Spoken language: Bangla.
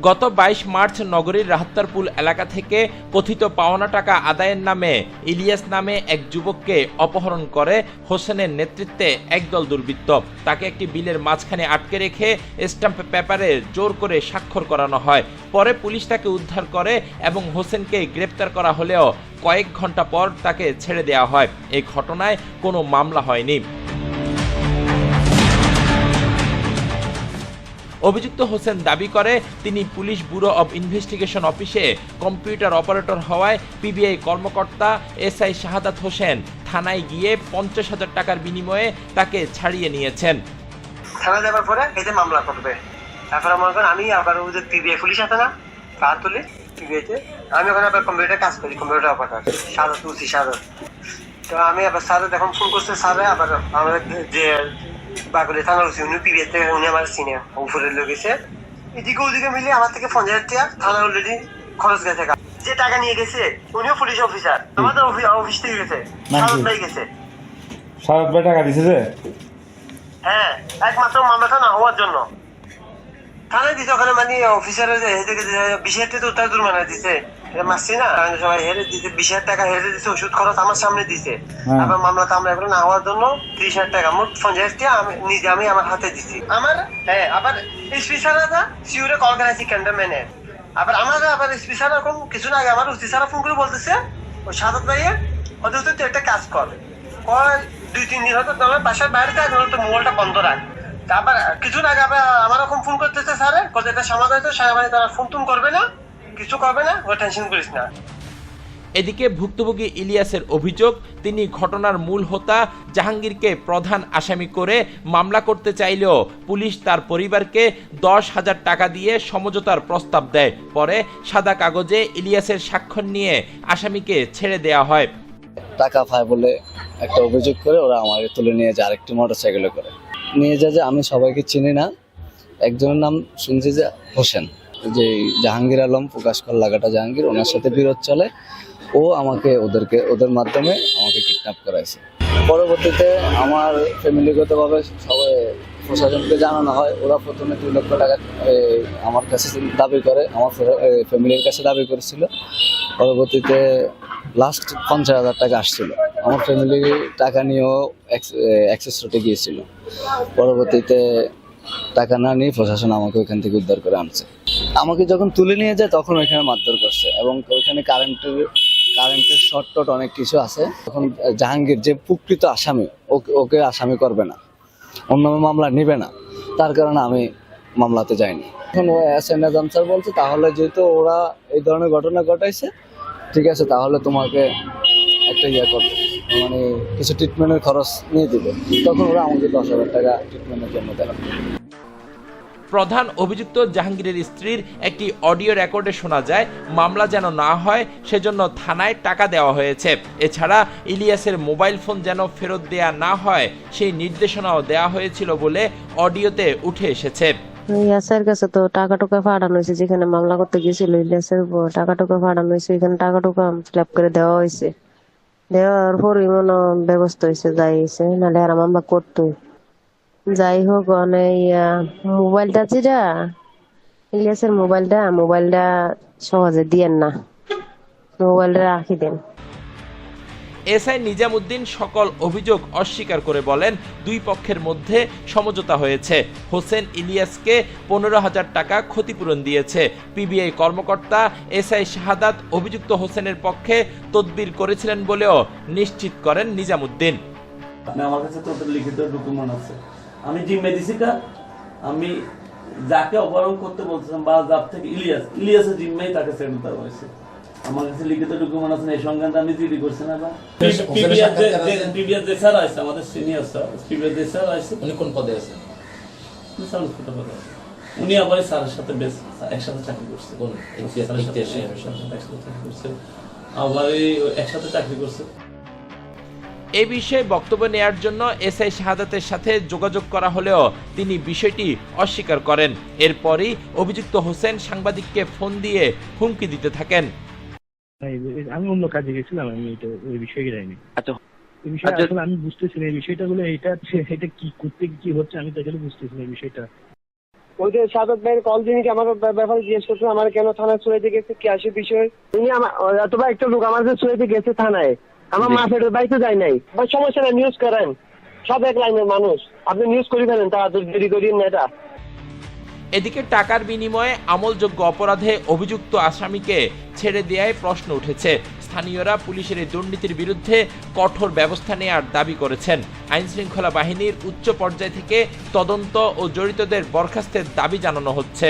গত বাইশ মার্চ নগরীর রাহাত্তারপুল এলাকা থেকে কথিত পাওনা টাকা আদায়ের নামে ইলিয়াস নামে এক যুবককে অপহরণ করে হোসেনের নেতৃত্বে একদল দুর্বৃত্ত। তাকে একটি বিলের মাঝখানে আটকে রেখে স্ট্যাম্প পেপারে জোর করে স্বাক্ষর করানো হয়। পরে পুলিশ তাকে উদ্ধার করে এবং হোসেনকে গ্রেপ্তার করা হলেও কয়েক ঘণ্টা পর তাকে ছেড়ে দেওয়া হয়। এই ঘটনায় কোনো মামলা হয়নি। অভিযুক্ত হোসেন দাবি করে, তিনি পুলিশ ব্যুরো অব ইনভেস্টিগেশন অফিসে কম্পিউটার অপারেটর হওয়ায় পিবিআই কর্মকর্তা এস আই শাহাদাত হোসেন থানায় গিয়ে পঞ্চাশ হাজার টাকার বিনিময়ে তাকে ছাড়িয়ে নিয়েছেন। থানা যাবার পরে এই মামলা করবে। তারপরে মনে করেন আমি আবার ওই যে পিবিআই পুলিশ আছে না কার তুলি পিবিআইতে আমি ওখানে আবার কম্পিউটার কাজ করি, কম্পিউটার অপারেটর। সাদত তুলছি সাদত তো আমি আবার স্যারের এখন ফোন করছে, স্যারে আবার আমাদের যে বাগুলি থানা উঠছি উনি থেকে উনি আমার সিনিয়র উপরে লোক এসে। এদিকে ওদিকে মিলে আমার থেকে পঞ্চাশ টাকা থানা অলরেডি খরচ গেছে যে টাকা নিয়ে গেছে উনিও পুলিশ অফিসার আমাদের অফিস থেকে গেছে সাদত ভাই গেছে। সারাত ভাই টাকা দিছে যে? হ্যাঁ একমাত্র মামলাটা না হওয়ার জন্য। থানায় দিছে ওখানে মানে অফিসারের যে হেঁটে গেছে বিশ হাজার টাকা উত্তর জরিমানা দিছে। মারছি না সবাই হেরে দিছে বিশ হাজার টাকা হেরে দিছে ওষুধ খরচ আমার সামনে দিছে হ্যাঁ। আবার মামলাটা আমরা না হওয়ার জন্য ত্রিশ হাজার টাকা মোট পঞ্চাশ টাকা আমি নিজে আমি আমার হাতে দিছি আমার হ্যাঁ আবার স্পেশালটা সিউরে কল করেছি ক্যান্টনমেন্টে আবার আমার আবার স্পেশাল এরকম কিছু না আগে আমার উস্তি সারা ফোন করে বলতেছে ওই সাদত ভাইয়া ওদের তুই একটা কাজ কর। কয় দুই তিন দিন হয়তো তোমার বাসার বাইরে থাক নয়তো তো মোবাইলটা বন্ধ রাখ। তারপর কিছু না আগে আবার আমার ফোন করতেছে স্যারে কত এটা সমাধান হয়তো সারা তারা ফোন টুন করবে না। কিছু করবে না ও টেনশন করিস না। এদিকে ভুক্তভোগী ইলিয়াসের অভিযোগ তিনি ঘটনার মূল হোতা জাহাঙ্গীরকে প্রধান আসামি করে মামলা করতে চাইলেও পুলিশ তার পরিবারকে দশ হাজার টাকা দিয়ে সমঝোতার প্রস্তাব দেয়। পরে সাদা কাগজে ইলিয়াসের স্বাক্ষর নিয়ে আসামিকে ছেড়ে দেওয়া হয়। টাকা পায় বলে একটা অভিযোগ করে ওরা আমাকে তুলে নিয়ে যায় আরেকটি মোটর সাইকেলে করে। নিয়ে যায় যে আমি সবাইকে চিনি না একজনের নাম শুনছি যে হোসেন। যে জাহাঙ্গীর আলম, প্রকাশ কর লাগাটা জাহাঙ্গীর, ওনার সাথে বিরোধ চলে। ও আমাকে ওদেরকে, ওদের মাধ্যমে আমাকে কিডন্যাপ করাইছে। পরবর্তীতে আমার ফ্যামিলিগতভাবে সবাই প্রশাসনকে জানানো হয়। ওরা প্রথমে দুই লক্ষ টাকা আমার কাছে দাবি করে, আমার ফ্যামিলির কাছে দাবি করেছিল। পরবর্তীতে লাস্ট পঞ্চাশ হাজার টাকা আসছিল। আমার ফ্যামিলি টাকা নিয়েও অ্যাক্সেস রোটে গিয়েছিল। পরবর্তীতে টাকা না নিয়ে প্রশাসন আমাকে ওইখান থেকে উদ্ধার করে আনছে। আমাকে যখন তুলে নিয়ে যায়, তখন ওইখানে মারধর করছে এবং ওইখানে কারেন্টের কারেন্টের শর্ট টট অনেক কিছু আছে। তখন জাহাঙ্গীর যে প্রকৃত আসামি, ওকে ওকে আসামি করবে না। অন্য মামলা নিবে না। তার কারণে আমি মামলাতে যাইনি। এখন ও এস এন স্যার বলছে, তাহলে যেহেতু ওরা এই ধরনের ঘটনা ঘটাইছে, ঠিক আছে, তাহলে তোমাকে একটা ইয়ে করবে। মানে কিছু ট্রিটমেন্টের খরচ নিয়ে দিবে। তখন ওরা আমাকে দশ হাজার টাকা ট্রিটমেন্টের জন্য দেয় প্রধান অভিযুক্ত জাহাঙ্গীরের স্ত্রীর একটি অডিও রেকর্ডে শোনা যায়, মামলা যেন না হয়, সেজন্য থানায় টাকা দেওয়া হয়েছে। এছাড়া ইলিয়াসের মোবাইল ফোন যেন ফেরত দেয়া না হয়, সেই নির্দেশনাও দেওয়া হয়েছিল বলে অডিওতে উঠে এসেছে। ইয়াসের কাছে তো টাকা টুকা ফাটানো হয়েছে, যেখানে মামলা করতে গেছিল ইলিয়াসের উপর টাকা টুকা ফাটানো হয়েছে, এখানে টাকা টুকা ফিল করে দেওয়া হয়েছে। দেওয়ার পর মনে ব্যবস্থা হয়েছে, যাই হয়েছে, নাহলে আর মামলা করতো যাই হোক মানে ইয়া মোবাইলটা যেটা ইলিয়াসের মোবাইলটা মোবাইলটা সহজে দিয়েন না। মোবাইলটা রাখি দেন। এসআই নিজামুদ্দিন সকল অভিযোগ অস্বীকার করে বলেন দুই পক্ষের মধ্যে সমঝোতা হয়েছে। হোসেন ইলিয়াসকে পনেরো হাজার টাকা ক্ষতিপূরণ দিয়েছে। পিবিআই কর্মকর্তা এসআই শাহাদাত অভিযুক্ত হোসেনের পক্ষে তদবির করেছিলেন বলেও নিশ্চিত করেন নিজামুদ্দিন। আমার কাছে তো লিখিত ডকুমেন্ট আছে। আমি জিম্মে দিছি কা আমি যাকে অপহরণ করতে বলছিলাম বা যার থেকে ইলিয়াস ইলিয়াসের জিম্মেই তাকে সেন্ড দেওয়া হয়েছে। আমার কাছে লিখিত ডকুমেন্ট আছে এই সংক্রান্ত আমি জিডি করছি না বা পিবিআর যে স্যার আছে আমাদের সিনিয়র স্যার পিবিআর যে স্যার আছে। উনি কোন পদে আছেন? আছে। উনি আবার স্যারের সাথে বেশ একসাথে চাকরি করছে ইতিহাসে? একসাথে চাকরি করছে। আবার একসাথে চাকরি করছে। এ বিষয়ে বক্তব্য নেয়ার জন্য এসআই শাহাদাতের সাথে যোগাযোগ করা হলেও তিনি বিষয়টি অস্বীকার করেন। এরপরই অভিযুক্ত হোসেন সাংবাদিককে ফোন দিয়ে হুমকি দিতে থাকেন। আমি অন্য কাজে গেছিলাম আমি এটা ওই বিষয়ে যাইনি। আচ্ছা। এই বিষয়ে আসলে আমি বুঝতেছি না এই বিষয়টা হলো এটা এটা কি করতে কি হচ্ছে আমি তো আসলে বুঝতেছি না এই বিষয়টা। ওই যে সাদত ভাইয়ের কল কি আমার ব্যাপারে জিজ্ঞেস করছেন আমার কেন থানায় চুরাইতে গেছে কি আসে বিষয়? উনি আমার অথবা একটা লোক আমার কাছে চুরাইতে গেছে থানায়। আমার মা ফেরত বাড়িতে যায় নাই। বা সমস্যা নাই নিউজ করেন। সব এক লাইনের মানুষ। আপনি নিউজ করে ফেলেন তাড়াতাড়ি দেরি করিয়েন না এটা। এদিকে টাকার বিনিময়ে আমলযোগ্য অপরাধে অভিযুক্ত আসামিকে ছেড়ে দেওয়ায় প্রশ্ন উঠেছে। স্থানীয়রা পুলিশের এই দুর্নীতির বিরুদ্ধে কঠোর ব্যবস্থা নেওয়ার দাবি করেছেন। আইন শৃঙ্খলা বাহিনীর উচ্চ পর্যায় থেকে তদন্ত ও জড়িতদের বরখাস্তের দাবি জানানো হচ্ছে।